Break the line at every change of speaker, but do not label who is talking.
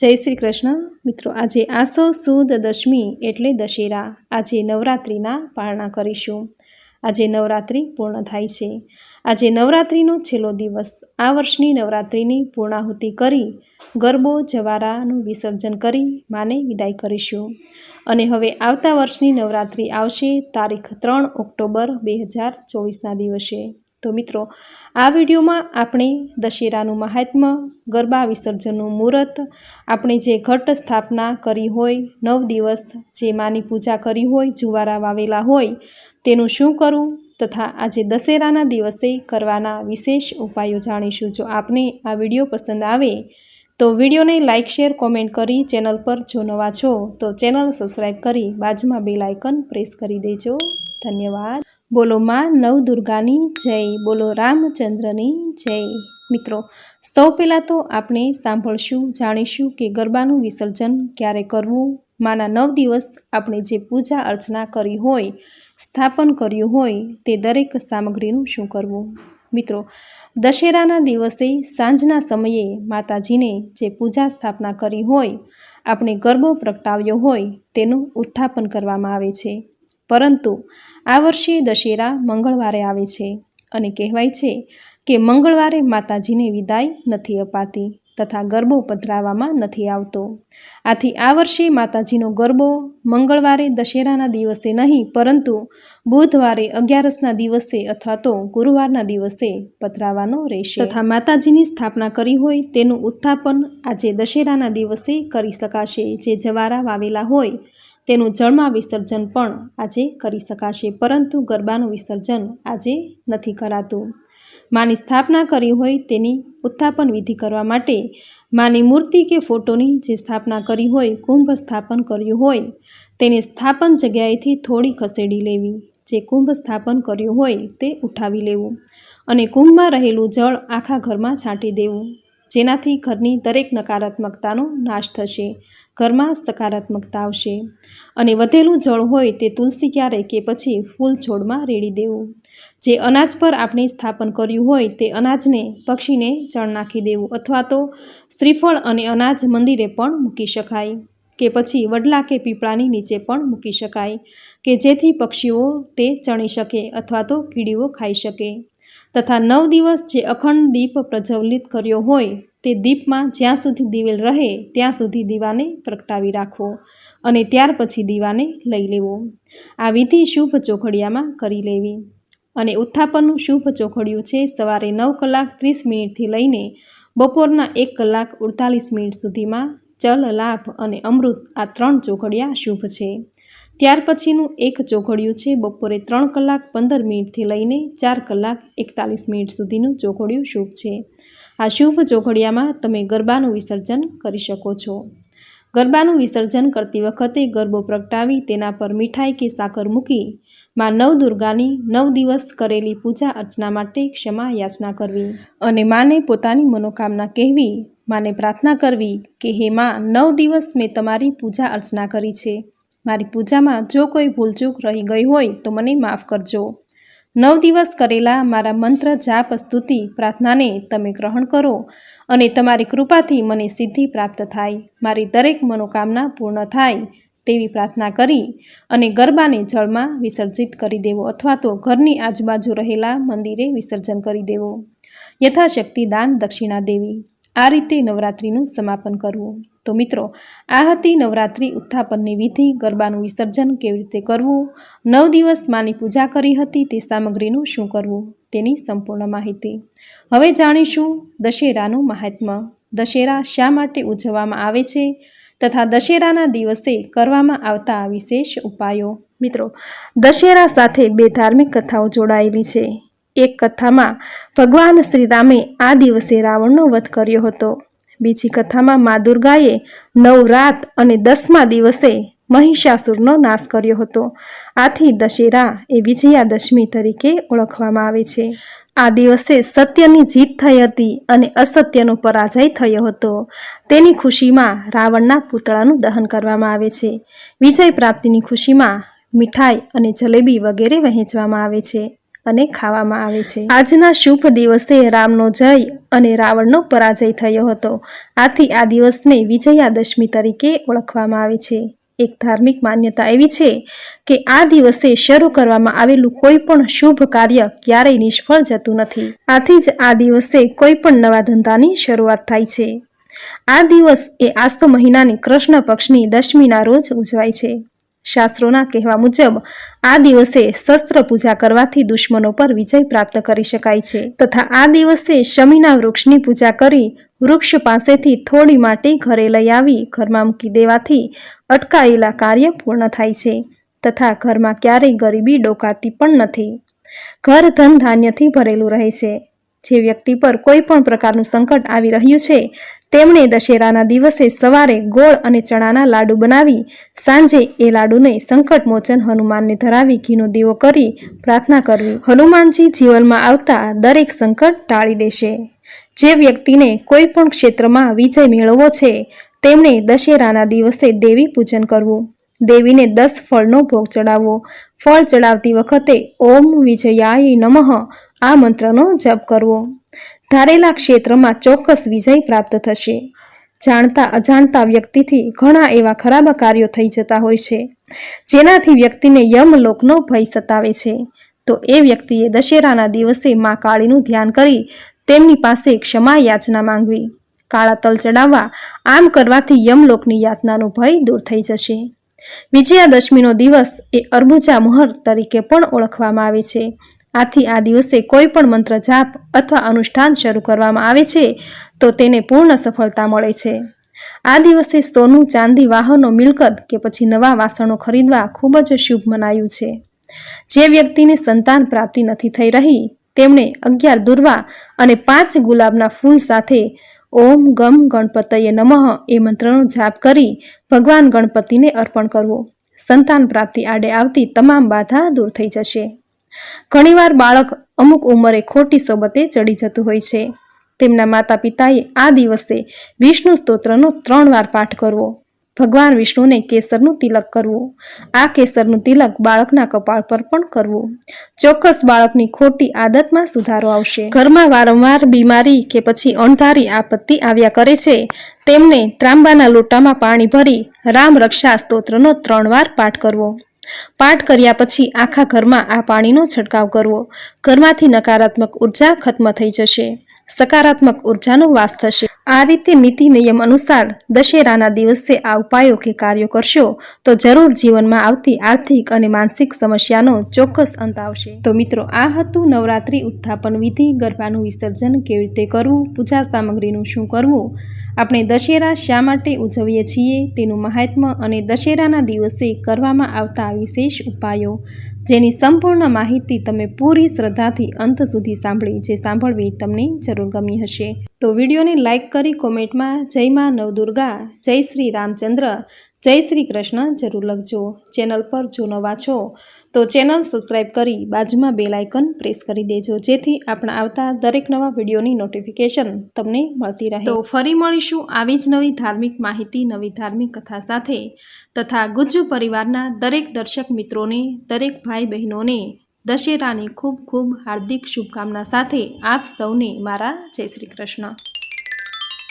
જય શ્રી કૃષ્ણ. મિત્રો, આજે આસો સુદ દશમી એટલે દશેરા. આજે નવરાત્રિના પારણા કરીશું. આજે નવરાત્રિ પૂર્ણ થાય છે. આજે નવરાત્રિનો છેલ્લો દિવસ. આ વર્ષની નવરાત્રિની પૂર્ણાહુતિ કરી ગરબો, જવારાનું વિસર્જન કરી માને વિદાય કરીશું. અને હવે આવતા વર્ષની નવરાત્રિ આવશે, તારીખ ત્રણ ઓક્ટોબર બે હજાર ચોવીસના દિવસે. તો મિત્રો, આ વિડીયોમાં આપણે દશેરાનું મહાત્મ્ય ગરબા વિસર્જનનું મુહૂર્ત, આપણે જે ઘટ સ્થાપના કરી હોય, નવ દિવસ જે માની પૂજા કરી હોય, જુવારા વાવેલા હોય, તેનું શું કરવું તથા આજે દશેરાના દિવસે કરવાના વિશેષ ઉપાયો જાણીશું. જો આપને આ વીડિયો પસંદ આવે, તો વિડીયોને લાઇક શેર, કોમેન્ટ કરી ચેનલ પર જો નવા છો, તો ચેનલ સબસ્ક્રાઈબ કરી બાજુમાં બેલ આઇકન પ્રેસ કરી દેજો. ધન્યવાદ. બોલો માં નવદુર્ગાની જય, બોલો રામચંદ્રની જય. મિત્રો, સૌ પહેલાં તો આપણે સાંભળશું, જાણીશું કે ગરબાનું વિસર્જન ક્યારે કરવું? માના નવ દિવસ આપણે જે પૂજા અર્ચના કરી હોય, સ્થાપન કર્યું હોય, તે દરેક સામગ્રીનું શું કરવું? મિત્રો, દશેરાના દિવસે સાંજના સમયે માતાજીને જે પૂજા સ્થાપના કરી હોય, આપણે ગરબો પ્રગટાવ્યો હોય, તેનું ઉત્થાપન કરવામાં આવે છે. પરંતુ આ વર્ષે દશેરા મંગળવારે આવે છે અને કહેવાય છે કે મંગળવારે માતાજીને વિદાય નથી અપાતી તથા ગરબો પધરાવવામાં નથી આવતો. આથી આ વર્ષે માતાજીનો ગરબો મંગળવારે દશેરાના દિવસે નહીં, પરંતુ બુધવારે અગિયારસના દિવસે અથવા તો ગુરુવારના દિવસે પધરાવવાનો રહેશે. તથા માતાજીની સ્થાપના કરી હોય તેનું ઉત્થાપન આજે દશેરાના દિવસે કરી શકાશે. જે જવારા વાવેલા હોય તેનું જળમાં વિસર્જન પણ આજે કરી શકાશે, પરંતુ ગરબાનું વિસર્જન આજે નથી કરાતું. માની સ્થાપના કરી હોય તેની ઉત્થાપન વિધિ કરવા માટે માની મૂર્તિ કે ફોટોની જે સ્થાપના કરી હોય, કુંભ સ્થાપન કર્યું હોય, તેને સ્થાપન જગ્યાએથી થોડી ખસેડી લેવી. જે કુંભ સ્થાપન કર્યું હોય તે ઉઠાવી લેવું અને કુંભમાં રહેલું જળ આખા ઘરમાં છાંટી દેવું. જેનાથી ઘરની દરેક નકારાત્મકતાનો નાશ થશે, ઘરમાં સકારાત્મકતા આવશે અને વધેલું જળ હોય તે તુલસી ક્યારે કે પછી ફૂલ છોડમાં રેડી દેવું. જે અનાજ પર આપણે સ્થાપન કર્યું હોય તે અનાજને પક્ષીને ચણ નાખી દેવું અથવા તો શ્રીફળ અને અનાજ મંદિરે પણ મૂકી શકાય કે પછી વડલા કે પીપળાની નીચે પણ મૂકી શકાય કે જેથી પક્ષીઓ તે ચણી શકે અથવા તો કીડીઓ ખાઈ શકે. તથા નવ દિવસ જે અખંડ દીપ પ્રજ્વલિત કર્યો હોય તે દીપમાં જ્યાં સુધી દિવેલ રહે, ત્યાં સુધી દીવાને પ્રગટાવી રાખવો અને ત્યાર પછી દીવાને લઈ લેવો. આ વિધિ શુભ ચોઘડિયામાં કરી લેવી. અને ઉત્થાપનનું શુભ ચોઘડિયું છે સવારે નવ કલાક ત્રીસ મિનિટથી લઈને બપોરના એક કલાક અડતાલીસ મિનિટ સુધીમાં ચલ, લાભ અને અમૃત આ ત્રણ ચોઘડિયા શુભ છે. ત્યાર પછીનું એક ચોઘડિયું છે બપોરે ત્રણ કલાક પંદર મિનિટથી લઈને ચાર કલાક એકતાલીસ મિનિટ સુધીનું ચોઘડિયું શુભ છે. આ શુભ જોઘડિયામાં તમે ગરબાનું વિસર્જન કરી શકો છો. ગરબાનું વિસર્જન કરતી વખતે ગરબો પ્રગટાવી તેના પર મીઠાઈ કે સાકર મૂકી માં નવ દુર્ગાની નવ દિવસ કરેલી પૂજા અર્ચના માટે ક્ષમા યાચના કરવી અને માને પોતાની મનોકામના કહેવી, માને પ્રાર્થના કરવી કે હે માં, નવ દિવસ મેં તમારી પૂજા અર્ચના કરી છે. મારી પૂજામાં જો કોઈ ભૂલચૂક રહી ગઈ હોય તો મને માફ કરજો. નવ દિવસ કરેલા મારા મંત્ર, જાપ, સ્તુતિ, પ્રાર્થનાને તમે ગ્રહણ કરો અને તમારી કૃપાથી મને સિદ્ધિ પ્રાપ્ત થાય. મારી દરેક મનોકામના પૂર્ણ થાય તેવી પ્રાર્થના કરી અને ગરબાને જળમાં વિસર્જિત કરી દેવો અથવા તો ઘરની આજુબાજુ રહેલા મંદિરે વિસર્જન કરી દેવો. યથાશક્તિ દાન દક્ષિણા દેવી. આ રીતે નવરાત્રિનું સમાપન કરવું. તો મિત્રો, આ હતી નવરાત્રિ ઉત્થાપનની વિધિ, ગરબાનું વિસર્જન કેવી રીતે કરવું, નવ દિવસ માની પૂજા કરી હતી તે સામગ્રીનું શું કરવું, તેની સંપૂર્ણ માહિતી. હવે જાણીશું દશેરાનું મહાત્મ્ય. દશેરા શા માટે ઉજવવામાં આવે છે તથા દશેરાના દિવસે કરવામાં આવતા વિશેષ ઉપાયો. મિત્રો, દશેરા સાથે બે ધાર્મિક કથાઓ જોડાયેલી છે. એક કથામાં ભગવાન શ્રીરામે આ દિવસે રાવણનો વધ કર્યો હતો. બીજી કથામાં મા દુર્ગાએ નવ રાત અને દસમા દિવસે મહિષાસુરનો નાશ કર્યો હતો. આથી દશેરા એ વિજયાદશમી તરીકે ઓળખવામાં આવે છે. આ દિવસે સત્યની જીત થઈ હતી અને અસત્યનો પરાજય થયો હતો. તેની ખુશીમાં રાવણના પૂતળાનું દહન કરવામાં આવે છે. વિજય પ્રાપ્તિની ખુશીમાં મીઠાઈ અને જલેબી વગેરે વહેંચવામાં આવે છે. અને ખાવામાં આવે છે. આજના શુભ દિવસે રામનો જય અને રાવણનો પરાજય થયો હતો. આથી આ દિવસને વિજયાદશમી તરીકે ઓળખવામાં આવે છે. એક ધાર્મિક માન્યતા એવી છે કે આ દિવસે શરૂ કરવામાં આવેલું કોઈ પણ શુભ કાર્ય ક્યારેય નિષ્ફળ જતું નથી. આથી જ આ દિવસે કોઈ પણ નવા ધંધાની શરૂઆત થાય છે. આ દિવસ એ આસ્તો મહિનાની કૃષ્ણ પક્ષની દશમીના રોજ ઉજવાય છે. શાસ્ત્રોના કહેવા મુજબ, આ દિવસે શસ્ત્ર પૂજા કરવાથી દુશ્મનો પર વિજય પ્રાપ્ત કરી શકાય છે. તથા આ દિવસે શમીના વૃક્ષની પૂજા કરી વૃક્ષ પાસેથી થોડી માટી ઘરે લઈ આવી, ઘરમાં મૂકી દેવાથી અટકાયેલા કાર્ય પૂર્ણ થાય છે. તથા ઘરમાં ક્યારેય ગરીબી ડોકાતી પણ નથી. ઘર ધન ધાન્યથી ભરેલું રહે છે. જે વ્યક્તિ પર કોઈ પણ પ્રકારનું સંકટ આવી રહ્યું છે, તેમણે દશેરાના દિવસે સવારે ગોળ અને ચણાના લાડુ બનાવી, સાંજે એ લાડુને સંકટ હનુમાનને ધરાવી ઘીનો દીવો કરી પ્રાર્થના કરવી. હનુમાનજી જીવનમાં આવતા દરેક સંકટ ટાળી દેશે. જે વ્યક્તિને કોઈ પણ ક્ષેત્રમાં વિજય મેળવવો છે, તેમણે દશેરાના દિવસે દેવી પૂજન કરવું. દેવીને દસ ફળનો ભોગ ચડાવવો. ફળ ચડાવતી વખતે ઓમ વિજયાય નમઃ આ મંત્રનો જપ કરવો. ધારેલા ક્ષેત્રમાં ચોક્કસ વિજય પ્રાપ્ત થશે. જાણતા અજાણતા વ્યક્તિથી ઘણા એવા ખરાબ કાર્યો થઈ જતા હોય છે, જેનાથી વ્યક્તિને યમલોકનો ભય સતાવે છે. તો એ વ્યક્તિએ દશેરાના દિવસે મા કાળીનું ધ્યાન કરી તેમની પાસે ક્ષમા યાચના માંગવી. કાળા તલ ચડાવવા, આમ કરવાથી યમલોકની યાતનાનો ભય દૂર થઈ જશે. વિજયાદશમીનો દિવસ એ અર્બુજા મુહૂર્ત તરીકે પણ ઓળખવામાં આવે છે. આથી આ દિવસે કોઈ પણ મંત્ર જાપ અથવા અનુષ્ઠાન શરૂ કરવામાં આવે છે, તો તેને પૂર્ણ સફળતા મળે છે. આ દિવસે સોનું, ચાંદી વાહનો મિલકત કે પછી નવા વાસણો ખરીદવા ખૂબ જ શુભ મનાયું છે. જે વ્યક્તિને સંતાન પ્રાપ્તિ નથી થઈ રહી તેમણે અગિયાર દુર્વા અને પાંચ ગુલાબના ફૂલ સાથે ઓમ ગમ ગણપતયે નમઃ એ મંત્રનો જાપ કરી ભગવાન ગણપતિને અર્પણ કરવો. સંતાન પ્રાપ્તિ આડે આવતી તમામ બાધા દૂર થઈ જશે. ઘણીવાર બાળક અમુક ઉંમરે ખોટી સોબતે ચડી જતું હોય છે. તેમના માતા પિતાએ આ દિવસે વિષ્ણુ સ્તોત્રનો ત્રણ વાર પાઠ કરવો. ભગવાન વિષ્ણુને કેસરનું તિલક કરવું. આ કેસરનું તિલક બાળકના કપાળ પર પણ કરવું. ચોક્કસ બાળકની ખોટી આદતમાં સુધારો આવશે. ઘરમાં વારંવાર બીમારી કે પછી અણધારી આપત્તિ આવ્યા કરે છે, તેમને ત્રાંબાના લોટામાં પાણી ભરી રામ રક્ષા સ્તોત્રનો ત્રણ વાર પાઠ કરવો. પાઠ કર્યા પછી આખા ઘરમાં આ પાણીનો છંટકાવ કરવો. ઘરમાંથી નકારાત્મક ઊર્જા ખત્મ થઈ જશે. સકારાત્મક ઉર્જાનો વાસ થશે. આ રીતે નીતિ નિયમ અનુસાર દશેરાના દિવસે આ ઉપાયો કે કાર્યો કરશો તો જરૂર જીવનમાં આવતી આર્થિક અને માનસિક સમસ્યાનો ચોક્કસ અંત આવશે. તો મિત્રો, આ હતું નવરાત્રી ઉત્થાપન વિધિ. ગરબાનું વિસર્જન કેવી રીતે કરવું? પૂજા સામગ્રીનું શું કરવું? આપણે દશેરા શા માટે ઉજવીએ છીએ? તેનું મહાત્મ્ય અને દશેરાના દિવસે કરવામાં આવતા વિશેષ ઉપાયો જેની સંપૂર્ણ માહિતી તમે પૂરી શ્રદ્ધાથી અંત સુધી સાંભળી જે સાંભળવી તમને જરૂર ગમી હશે. તો વિડીયોને લાઇક કરી કોમેન્ટમાં જય માં નવદુર્ગા જય શ્રી રામચંદ્ર, જય શ્રી કૃષ્ણ જરૂર લખજો. ચેનલ પર જો નવા છો તો ચેનલ સબસ્ક્રાઈબ કરી બાજુમાં બેલ આઇકન પ્રેસ કરી દેજો, જેથી આપણા આવતા દરેક નવા વિડીયોની નોટિફિકેશન તમને મળતી રહે. તો ફરી મળીશું આવી જ નવી ધાર્મિક માહિતી, નવી ધાર્મિક કથા સાથે તથા ગુજ્જુ પરિવારના દરેક દર્શક મિત્રોને, દરેક ભાઈ બહેનોને દશેરાની ખૂબ ખૂબ હાર્દિક શુભકામના સાથે આપ સૌને મારા જય શ્રી કૃષ્ણ.